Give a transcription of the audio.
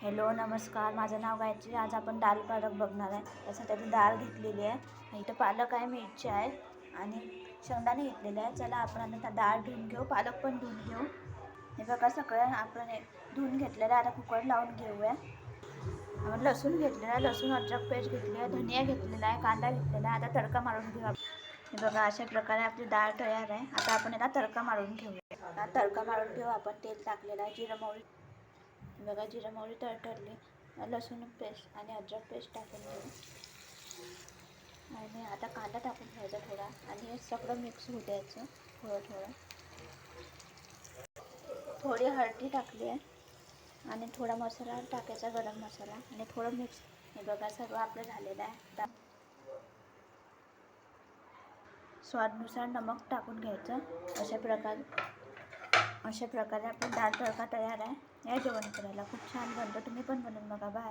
Hello नमस्कार. माझं नाव गायत्री. आज आपण दाल पालक बघणार आहे. त्यासाठी डाळ घेतलेली आहे. इथं पालक आहे मिरची आहे आणि शेंगदाणे घेतलेले आहे चला आपण आता डाळ धुवून घेऊ. पालक पण धुवून घेऊ. हे बघा सगळं आपण धुवून घेतलेलं आहे. आता कुकर लावून घेऊया. आपण लसूण घेतलेला आहे. लसूण अद्रक पेस्ट घेतली आहे. धनिया घेतलेला आहे. कांदा घेतलेला आहे. आता तडका मारून घेऊ आपण. हे बघा अशा प्रकारे आपली डाळ तयार आहे. आता आपण याला तडका मारून घेऊया. तडका मारून घेऊ आपण. तेल टाकलेलं आहे. जिरं मोहरी बघा जिरा मोहरी तडतडली लसूण पेस्ट आणि अद्रक पेस्ट टाकून घेऊ. आणि आता कांदा टाकून घ्यायचा थोडा आणि हे सगळं मिक्स होऊ द्यायचं थोडं थोडं. थोडी हळदी टाकली आहे आणि थोडा मसाला टाकायचा गरम मसाला. आणि थोडं मिक्स हे बघा सर्व आपलं झालेलं आहे. आता स्वादनुसार नमक टाकून घ्यायचं. अशा प्रकारे अशा प्रकारे आपली डाळ तडका तयार आहे. या जेवण करायला खूप छान बनतो. तुम्ही पण बनवून बघा. बाय